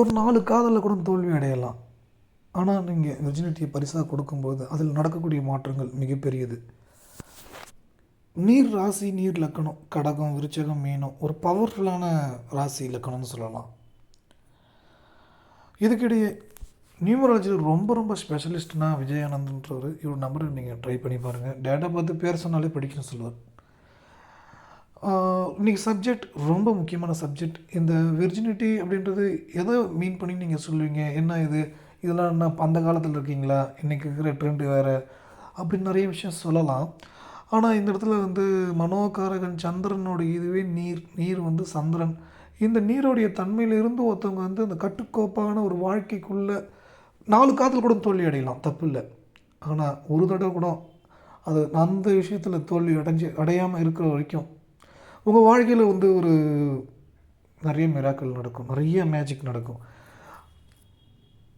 ஒரு நாலு காதலில் கூட தோல்வி அடையலாம். ஆனால் நீங்கள் வெர்ஜினிட்டியை பரிசாக கொடுக்கும்போது அதில் நடக்கக்கூடிய மாற்றங்கள் மிகப்பெரியது. நீர் ராசி நீர் லக்கணம் கடகம் விருச்சகம் மீனம் ஒரு பவர்ஃபுல்லான ராசி லக்கணம்னு சொல்லலாம். இதுக்கிடையே நியூமராலஜியில் ரொம்ப ரொம்ப ஸ்பெஷலிஸ்ட்னா விஜயானந்தன்றவர் இவர் நம்பரை நீங்கள் ட்ரை பண்ணி பாருங்கள் டேட்டா பார்த்து பேர் சொன்னாலே படிக்கணும்னு சொல்லுவார். இன்றைக்கி சப்ஜெக்ட் ரொம்ப முக்கியமான சப்ஜெக்ட் இந்த விர்ஜினிட்டி அப்படின்றது எதை மீன் பண்ணி நீங்கள் சொல்லுவீங்க? என்ன இது? இதெல்லாம் என்ன அந்த காலத்தில் இருக்கீங்களா? இன்றைக்கி இருக்கிற ட்ரெண்டு வேறு அப்படின்னு நிறைய விஷயம் சொல்லலாம். ஆனால் இந்த இடத்துல வந்து மனோகாரகன் சந்திரனோட இதுவே நீர். நீர் வந்து சந்திரன். இந்த நீருடைய தன்மையிலிருந்து ஒருத்தவங்க வந்து அந்த கட்டுக்கோப்பான ஒரு வாழ்க்கைக்குள்ளே நாலு காதல் கூட தோல்வி அடையலாம். தப்பு இல்லை. ஆனால் ஒரு தடவை கூட அது அந்த விஷயத்தில் தோல்வி அடைஞ்சு அடையாமல் இருக்கிற வரைக்கும் உங்கள் வாழ்க்கையில் வந்து ஒரு நிறைய மிராக்கள் நடக்கும். நிறைய மேஜிக் நடக்கும்.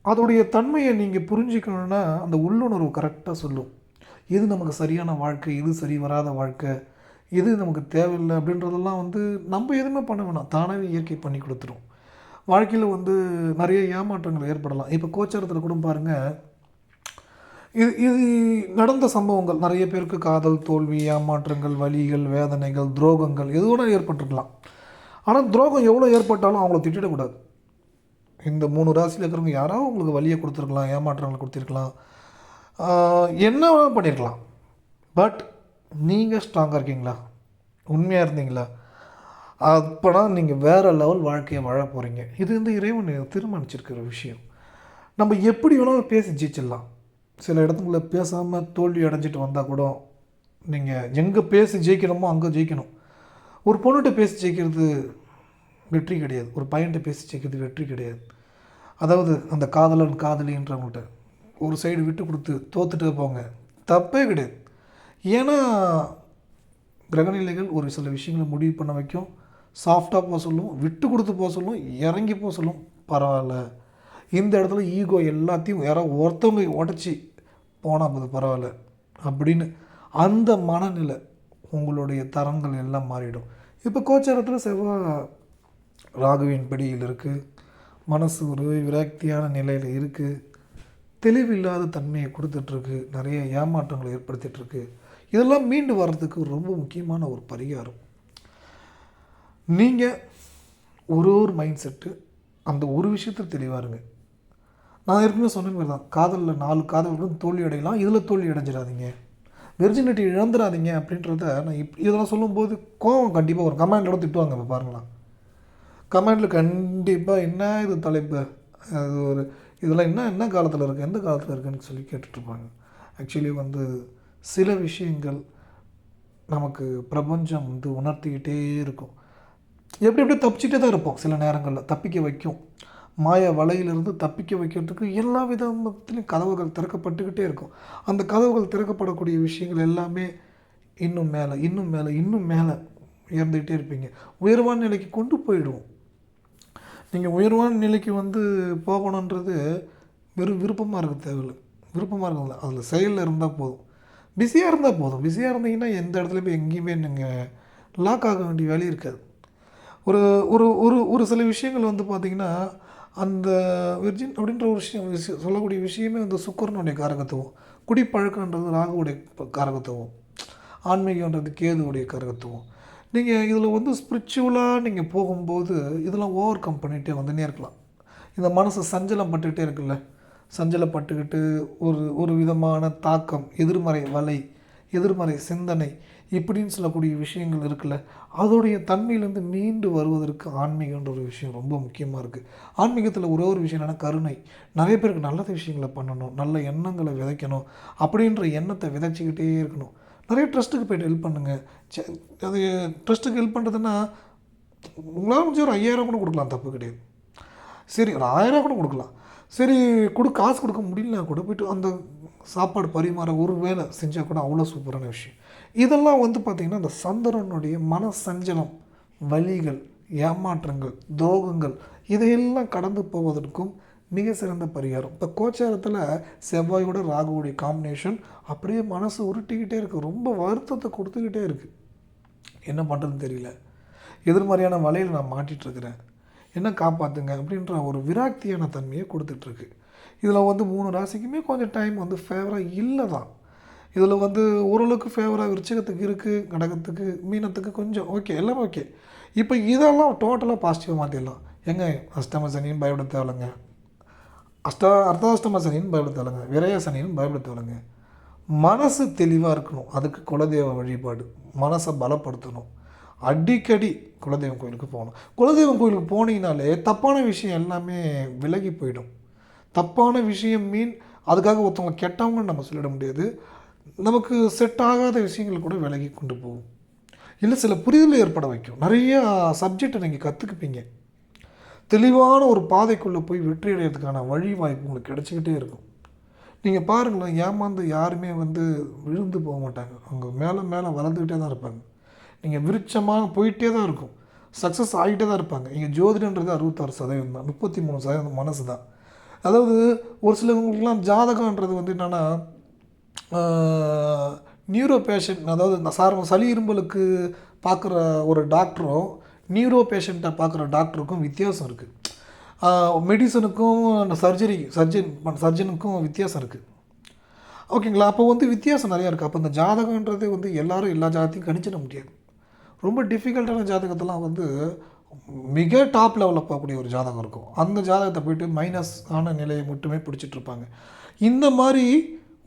அதோடைய தன்மையை நீங்கள் புரிஞ்சுக்கணுன்னா அந்த உள்ளுணர்வு கரெக்டாக சொல்லும். எது நமக்கு சரியான வாழ்க்கை? எது சரி வராத வாழ்க்கை? எது நமக்கு தேவையில்லை? அப்படின்றதெல்லாம் வந்து நம்ம எதுவுமே பண்ண வேணாம். தானாகவே இயற்கை பண்ணி கொடுத்துரும். வாழ்க்கையில் வந்து நிறைய ஏமாற்றங்கள் ஏற்படலாம். இப்போ கோச்சாரத்தில் கூட பாருங்கள் இது இது நடந்த சம்பவங்கள். நிறைய பேருக்கு காதல் தோல்வி ஏமாற்றங்கள் வலிகள் வேதனைகள் துரோகங்கள் எதுவோட ஏற்பட்டிருக்கலாம். ஆனால் துரோகம் எவ்வளோ ஏற்பட்டாலும் அவங்கள திட்டிடக்கூடாது. இந்த மூணு ராசியில் இருக்கிறவங்க யாராவது உங்களுக்கு வழியை கொடுத்துருக்கலாம் ஏமாற்றங்கள் கொடுத்துருக்கலாம். என்ன வேணாலும் பண்ணியிருக்கலாம் பட் நீங்கள் ஸ்ட்ராங்காக இருக்கீங்களா? உண்மையாக இருந்தீங்களா? அப்போனா நீங்கள் வேறு லெவல் வாழ்க்கையை வாழ போகிறீங்க இது வந்து இறைவன் தீர்மானிச்சிருக்கிற விஷயம். நம்ம எப்படி வேணாலும் பேசி ஜெயிச்சிடலாம். சில இடத்துல பேசாமல் தோல்வி அடைஞ்சிட்டு வந்தால் கூட நீங்கள் எங்கே பேசி ஜெயிக்கணுமோ அங்கே ஜெயிக்கணும். ஒரு பொண்ணுகிட்ட பேசி ஜெயிக்கிறது வெற்றி கிடையாது. ஒரு பையன்கிட்ட பேசி ஜெயிக்கிறது வெற்றி கிடையாது. அதாவது அந்த காதலன் காதலின்றவங்கள்ட்ட ஒரு சைடு விட்டு கொடுத்து தோத்துட்டு போங்க. தப்பே கிடையாது. ஏன்னா கிரகநிலைகள் ஒரு சில விஷயங்களை முடிவு பண்ண வைக்கும். சாஃப்டாக போக சொல்லும் விட்டு கொடுத்து போக சொல்லும் இறங்கி போக சொல்லும். பரவாயில்ல. இந்த இடத்துல ஈகோ எல்லாத்தையும் யாரோ ஒருத்தவங்க உடச்சி போனால் அது பரவாயில்ல அப்படின்னு அந்த மனநிலை உங்களுடைய தரங்கள் எல்லாம் மாறிடும். இப்போ கோச்சாரத்தில் செவ்வாய் ராகுவின் பிடியில் இருக்குது மனசு ஒரு விரக்தியான நிலையில் இருக்குது தெளிவில்லாத தன்மையை கொடுத்துட்ருக்கு. நிறைய ஏமாற்றங்களை ஏற்படுத்திகிட்ருக்கு இதெல்லாம் மீண்டு வர்றதுக்கு ரொம்ப முக்கியமான ஒரு பரிகாரம். நீங்கள் ஒரு ஒரு மைண்ட் செட்டு அந்த ஒரு விஷயத்தில் தெளிவாக இருங்க. நான் ஏற்கனவே சொன்ன மாதிரி தான் காதலில் நாலு காதல்களும் தோல்வி அடையலாம் இதில் தோல்வி அடைஞ்சிடாதீங்க. வெர்ஜினிட்டி இழந்துடாதீங்க அப்படின்றத நான் இப் இதெல்லாம் சொல்லும்போது கோவம் கண்டிப்பாக வரும். கூட திட்டுவாங்க இப்போ பாருங்களா கமாண்டில் கண்டிப்பாக என்ன இது தலைப்பு? அது ஒரு இதெல்லாம் என்ன என்ன காலத்தில் இருக்குது எந்த காலத்தில் இருக்குன்னு சொல்லி கேட்டுட்ருப்பாங்க. ஆக்சுவலி வந்து சில விஷயங்கள் நமக்கு பிரபஞ்சம் வந்து உணர்த்திக்கிட்டே இருக்கும். எப்படி எப்படி தப்பிச்சிட்டே தான் இருப்போம். சில நேரங்களில் தப்பிக்க வைக்கும். மாய வலையிலிருந்து தப்பிக்க வைக்கிறதுக்கு எல்லா விதத்துலேயும் கதவுகள் திறக்கப்பட்டுக்கிட்டே இருக்கும். அந்த கதவுகள் திறக்கப்படக்கூடிய விஷயங்கள் எல்லாமே இன்னும் மேலே இன்னும் மேலே இன்னும் மேலே உயர்ந்துக்கிட்டே இருப்பீங்க. உயர்வான நிலைக்கு கொண்டு போயிடுவோம். நீங்கள் உயர்வான நிலைக்கு வந்து போகணுன்றது வெறும் விருப்பமாக இருக்க தேவையில்லை. விருப்பமாக இருக்கல அதில் செயலில் இருந்தால் போதும். பிஸியாக இருந்தால் போதும். பிஸியாக இருந்தீங்கன்னா எந்த இடத்துலையுமே எங்கேயுமே நீங்கள் லாக் ஆக வேண்டிய வேலையும் இருக்காது. ஒரு ஒரு ஒரு ஒரு சில விஷயங்கள் வந்து பார்த்திங்கன்னா அந்த விர்ஜின் அப்படின்ற ஒரு விஷயம் விஷயம் சொல்லக்கூடிய விஷயமே வந்து சுக்கரனுடைய காரகத்துவம். குடிப்பழக்கன்றது ராகுவுடைய காரகத்துவம். ஆன்மீகன்றது கேதுவுடைய காரகத்துவம். நீங்கள் இதில் வந்து ஸ்பிரிச்சுவலாக நீங்கள் போகும்போது இதெல்லாம் ஓவர் கம் பண்ணிகிட்டே வந்துனே இருக்கலாம். இந்த மனசு சஞ்சலம் பட்டுக்கிட்டே இருக்குல்ல? சஞ்சலப்பட்டுக்கிட்டு ஒரு ஒரு விதமான தாக்கம் எதிர்மறை வலை எதிர்மறை சிந்தனை இப்படின்னு சொல்லக்கூடிய விஷயங்கள் இருக்குல்ல அதோடைய தன்மையிலேருந்து மீண்டு வருவதற்கு ஆன்மீகன்ற ஒரு விஷயம் ரொம்ப முக்கியமாக இருக்குது ஆன்மீகத்தில் ஒரே ஒரு விஷயம் என்னென்னா கருணை. நிறைய பேருக்கு நல்ல விஷயங்களை பண்ணணும் நல்ல எண்ணங்களை விதைக்கணும் அப்படின்ற எண்ணத்தை விதைச்சிக்கிட்டே இருக்கணும். நிறைய ட்ரஸ்ட்டுக்கு போய்ட்டு ஹெல்ப் பண்ணுங்கள் சே- அது ட்ரஸ்ட்டுக்கு ஹெல்ப் பண்ணுறதுன்னா உங்களால் முடிஞ்ச ஒரு ஐயாயிரம் கூட கொடுக்கலாம் தப்பு கிடையாது. சரி ஒரு ஆயிரம் கூட கொடுக்கலாம். சரி கொடு காசு கொடுக்க முடியலனா கூட போயிட்டு அந்த சாப்பாடு பரிமாற ஒரு வேளை செஞ்சால் கூட அவ்வளோ சூப்பரான விஷயம். இதெல்லாம் வந்து பார்த்திங்கன்னா அந்த சந்திரனுடைய மன சஞ்சலம் வலிகள் ஏமாற்றங்கள் துரோகங்கள் இதையெல்லாம் கடந்து போவதற்கும் மிக சிறந்த பரிகாரம். இப்போ கோச்சாரத்தில் செவ்வாயோட ராகுவோடைய காம்பினேஷன் அப்படியே மனசு உருட்டிக்கிட்டே இருக்குது ரொம்ப வருத்தத்தை கொடுத்துக்கிட்டே இருக்குது என்ன பண்ணுறதுன்னு தெரியல. எதிர்மறையான வலையில் நான் மாட்டிகிட்டு இருக்கிறேன் என்ன காப்பாற்றுங்க அப்படின்ற ஒரு விராக்தியான தன்மையை கொடுத்துட்ருக்கு இதில் வந்து மூணு ராசிக்குமே கொஞ்சம் டைம் வந்து ஃபேவராக இல்லை தான் இதில் வந்து ஓரளவுக்கு ஃபேவராக விருச்சகத்துக்கு இருக்குது கடகத்துக்கு மீனத்துக்கு கொஞ்சம் ஓகே எல்லாமே ஓகே இப்போ இதெல்லாம் டோட்டலாக பாசிட்டிவாக மாற்றிடலாம் எங்க? அஷ்டம சனின்னு பயப்பட தேவையில்லைங்க அஷ்ட அர்த்தாஷ்டம சனின்னு பயப்பட தேவையில்லைங்க விரய சனின்னு பயப்பட தேவையில்லைங்க மனசு தெளிவாக இருக்கணும். அதுக்கு குலதெய்வ வழிபாடு. மனசை பலப்படுத்தணும். அடிக்கடி குலதெய்வம் கோயிலுக்கு போகணும். குலதெய்வம் கோயிலுக்கு போனீங்கனாலே தப்பான விஷயம் எல்லாமே விலகி போயிடும். தப்பான விஷயம் மீன் அதுக்காக ஒருத்தவங்க கெட்டவங்கன்னு நம்ம சொல்லிட முடியாது. நமக்கு செட் ஆகாத விஷயங்கள் கூட விலகி கொண்டு போகும். இல்லை சில புரிதல் ஏற்பட வைக்கும். நிறைய சப்ஜெக்டை நீங்கள் கற்றுக்குப்பீங்க தெளிவான ஒரு பாதைக்குள்ளே போய் வெற்றி அடையிறதுக்கான வழி வாய்ப்பு உங்களுக்கு கிடச்சிக்கிட்டே இருக்கும். நீங்கள் பாருங்களேன் ஏமாந்து யாருமே வந்து விழுந்து போக மாட்டாங்க. அவங்க மேலே மேலே வளர்ந்துக்கிட்டே தான் இருப்பாங்க. நீங்கள் விருட்சமாக போயிட்டே தான் இருக்கும். சக்ஸஸ் ஆகிட்டே தான் இருப்பாங்க. இங்கே ஜோதிடன்றது அறுபத்தாறு சதவீதம் தான். முப்பத்தி மூணு சதவீதம் மனசு தான். அதாவது ஒரு சிலவங்களுக்குலாம் ஜாதகன்றது வந்து என்னென்னா நியூரோ பேஷண்ட் அதாவது இந்த சாரம் சளி இரும்பலுக்கு பார்க்குற ஒரு டாக்டரும் நியூரோ பேஷண்ட்டை பார்க்குற டாக்டருக்கும் வித்தியாசம் இருக்குது மெடிசனுக்கும் அந்த சர்ஜரி சர்ஜன் சர்ஜனுக்கும் வித்தியாசம் இருக்குது ஓகேங்களா? அப்போ வந்து வித்தியாசம் நிறையா இருக்குது அப்போ இந்த ஜாதகன்றது வந்து எல்லோரும் எல்லா ஜாதகத்தையும் கணிச்சிட முடியாது. ரொம்ப டிஃபிகல்ட்டான ஜாதகத்தெல்லாம் வந்து மிக டாப் லெவலில் போகக்கூடிய ஒரு ஜாதகம் இருக்கும். அந்த ஜாதகத்தை போயிட்டு மைனஸ் ஆன நிலையை மட்டுமே பிடிச்சிட்டு இருப்பாங்க. இந்த மாதிரி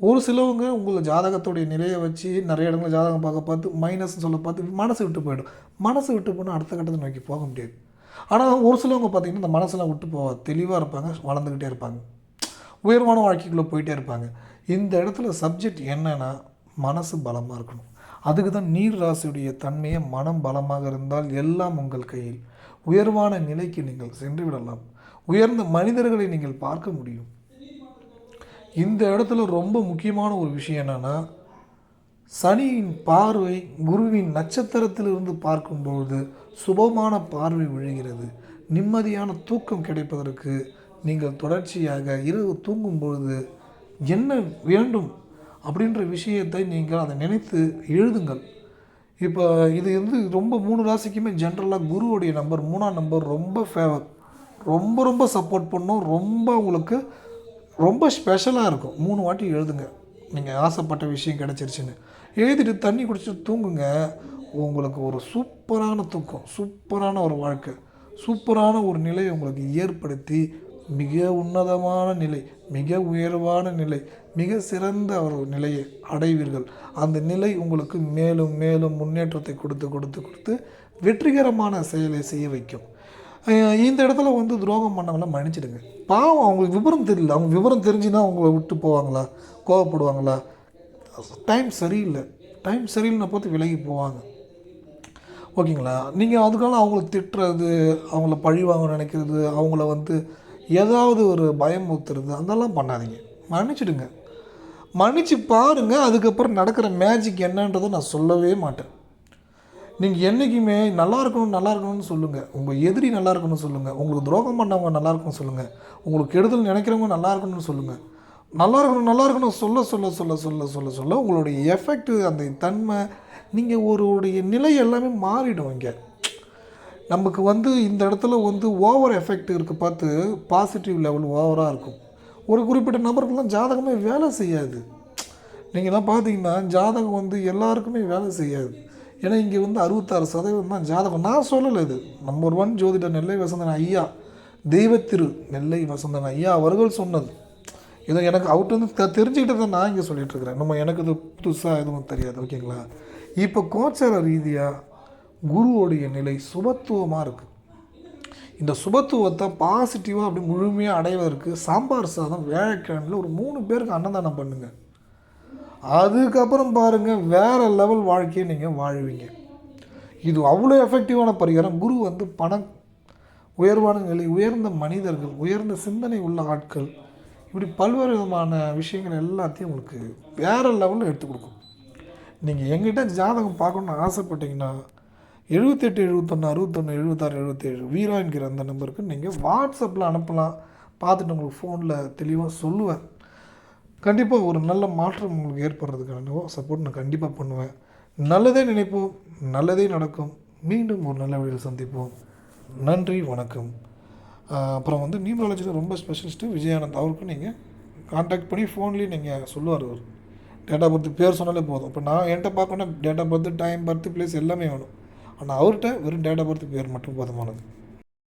ஒரு சிலவங்க உங்கள் ஜாதகத்துடைய நிலையை வச்சு நிறைய இடங்களில் ஜாதகம் பார்க்க பார்த்து மைனஸ்னு சொல்ல பார்த்து மனசு விட்டு போயிடும். மனசு விட்டு போனால் அடுத்த கட்டத்தை நோக்கி போக முடியாது. ஆனால் ஒரு சிலவங்க பார்த்தீங்கன்னா இந்த மனசெல்லாம் விட்டு போக தெளிவாக இருப்பாங்க வளர்ந்துக்கிட்டே இருப்பாங்க. உயர்வான வாழ்க்கைக்குள்ளே போயிட்டே இருப்பாங்க. இந்த இடத்துல சப்ஜெக்ட் என்னென்னா மனசு பலமாக இருக்கணும். அதுக்கு தான் நீர் ராசியுடைய தன்மையை மனம் பலமாக இருந்தால் எல்லாம் உங்கள் கையில். உயர்வான நிலைக்கு நீங்கள் சென்று விடலாம். உயர்ந்த மனிதர்களை நீங்கள் பார்க்க முடியும். இந்த இடத்துல ரொம்ப முக்கியமான ஒரு விஷயம் என்னென்னா சனியின் பார்வை குருவின் நட்சத்திரத்திலிருந்து பார்க்கும்பொழுது சுபமான பார்வை விழுகிறது. நிம்மதியான தூக்கம் கிடைப்பதற்கு நீங்கள் தொடர்ச்சியாக இரவு தூங்கும் பொழுது என்ன வேண்டும் அப்படின்ற விஷயத்தை நீங்கள் அதை நினைத்து எழுதுங்கள். இப்போ இது வந்து ரொம்ப மூணு ராசிக்குமே ஜென்ரலாக குருவுடைய நம்பர் மூணாம் நம்பர் ரொம்ப ஃபேவர் ரொம்ப ரொம்ப சப்போர்ட் பண்ணும் ரொம்ப உங்களுக்கு ரொம்ப ஸ்பெஷலாக இருக்கும். மூணு வாட்டி எழுதுங்க. நீங்கள் ஆசைப்பட்ட விஷயம் கிடச்சிருச்சுன்னு. எழுதிட்டு தண்ணி குடிச்சிட்டு தூங்குங்க. உங்களுக்கு ஒரு சூப்பரான தூக்கம் சூப்பரான ஒரு வாழ்க்கை சூப்பரான ஒரு நிலையை உங்களுக்கு ஏற்படுத்தி மிக உன்னதமான நிலை மிக உயர்வான நிலை மிக சிறந்த ஒரு நிலையை அடைவீர்கள். அந்த நிலை உங்களுக்கு மேலும் மேலும் முன்னேற்றத்தை கொடுத்து கொடுத்து கொடுத்து வெற்றிகரமான செயலை செய்ய வைக்கும். இந்த இடத்துல வந்து துரோகம் பண்ணவங்கள மன்னிச்சிடுங்க. பாவம் அவங்களுக்கு விவரம் தெரியல. அவங்க விவரம் தெரிஞ்சுன்னா அவங்கள விட்டு போவாங்களா? கோவப்படுவாங்களா? டைம் சரியில்லை. டைம் சரியில்லைன்னு பார்த்து விலகி போவாங்க. ஓகேங்களா? நீங்கள் அதுக்கான அவங்கள திட்டுறது அவங்கள பழி வாங்க நினைக்கிறது அவங்கள வந்து ஏதாவது ஒரு பயம் ஊத்துறது அதெல்லாம் பண்ணாதீங்க. மன்னிச்சிடுங்க. மன்னிச்சு பாருங்கள் அதுக்கப்புறம் நடக்கிற மேஜிக் என்னன்றதை நான் சொல்லவே மாட்டேன். நீங்கள் என்றைக்குமே நல்லா இருக்கணும் நல்லா இருக்கணும்னு சொல்லுங்கள் உங்கள் எதிரி நல்லா இருக்கணும்னு சொல்லுங்கள் உங்களுக்கு துரோகம் பண்ணவங்க நல்லா இருக்கணும்னு சொல்லுங்கள் உங்களுக்கு கெடுதல் நினைக்கிறவங்க நல்லா இருக்கணும்னு சொல்லுங்கள் நல்லா இருக்கணும் நல்லா இருக்கணும் சொல்ல சொல்ல சொல்ல சொல்ல சொல்ல சொல்ல உங்களுடைய எஃபெக்ட் அந்த தன்மை நீங்கள் ஒருடைய நிலை எல்லாமே மாறிடும் இங்கே. நமக்கு வந்து இந்த இடத்துல வந்து ஓவர் எஃபெக்ட் இருக்குது பார்த்து பாசிட்டிவ் லெவல் ஓவராக இருக்கும். ஒரு குறிப்பிட்ட நபருக்கெல்லாம் ஜாதகமே வேலை செய்யாது. நீங்கள் தான் பார்த்தீங்கன்னா ஜாதகம் வந்து எல்லாருக்குமே வேலை செய்யாது. ஏன்னா இங்கே வந்து அறுபத்தாறு சதவீதம் தான் ஜாதகம். நான் சொல்லலை இது. நம்பர் ஒன் ஜோதிடர் நெல்லை வசந்தன் ஐயா தெய்வத்திரு நெல்லை வசந்தன் ஐயா அவர்கள் சொன்னது. இதை எனக்கு அவர்கிட்ட வந்து தெ தெரிஞ்சுக்கிட்டதை நான் இங்கே சொல்லிட்டு இருக்கிறேன். நம்ம எனக்கு இது புதுசாக எதுவும் தெரியாது ஓகேங்களா இப்போ கோச்சார ரீதியாக குருவோடைய நிலை சுபத்துவமாக இருக்குது இந்த சுபத்துவத்தை பாசிட்டிவாக அப்படி முழுமையாக அடைவதற்கு சாம்பார் சாதம் வியாழக்கிழமையில் ஒரு மூணு பேருக்கு அன்னதானம் பண்ணுங்கள் அதுக்கப்புறம் பாருங்கள் வேறு லெவல் வாழ்க்கையை நீங்கள் வாழ்வீங்க. இது அவ்வளோ எஃபெக்டிவான பரிகாரம். குரு வந்து பணம் உயர்வான நிலை உயர்ந்த மனிதர்கள் உயர்ந்த சிந்தனை உள்ள ஆட்கள். இப்படி பல்வேறு விதமான விஷயங்கள் எல்லாத்தையும் உங்களுக்கு வேறு லெவலில் எடுத்து கொடுக்கும். நீங்கள் எங்கிட்ட ஜாதகம் பார்க்கணுன்னு ஆசைப்பட்டீங்கன்னா எழுபத்தெட்டு எழுபத்தொன்று அறுபத்தொன்று எழுபத்தாறு எழுபத்தேழு வீரா என்கிற அந்த நம்பருக்கு நீங்கள் வாட்ஸ்அப்பில் அனுப்பலாம். பார்த்துட்டு உங்களுக்கு ஃபோனில் தெளிவாக சொல்லுவேன். கண்டிப்பாக ஒரு நல்ல மாற்றம் உங்களுக்கு ஏற்படுறதுக்கான சப்போர்ட் நான் கண்டிப்பாக பண்ணுவேன். நல்லதே நினைப்போம் நல்லதே நடக்கும். மீண்டும் ஒரு நல்ல வழியில் சந்திப்போம். நன்றி வணக்கம். அப்புறம் வந்து நியூமராலஜியில் ரொம்ப ஸ்பெஷலிஸ்ட்டு விஜயானந்த். அவருக்கும் நீங்கள் காண்டாக்ட் பண்ணி ஃபோன்லேயே நீங்கள் சொல்லுவார் அவர். டேட் ஆஃப் பர்த் பேர் சொன்னாலே போதும். இப்போ நான் என்கிட்ட பார்க்கணுன்னா date of birth time birth place எல்லாமே வேணும். ஆனால் அவர்கிட்ட வெறும் டேட் ஆஃப் பர்த் பேர் மட்டும் போதுமானது.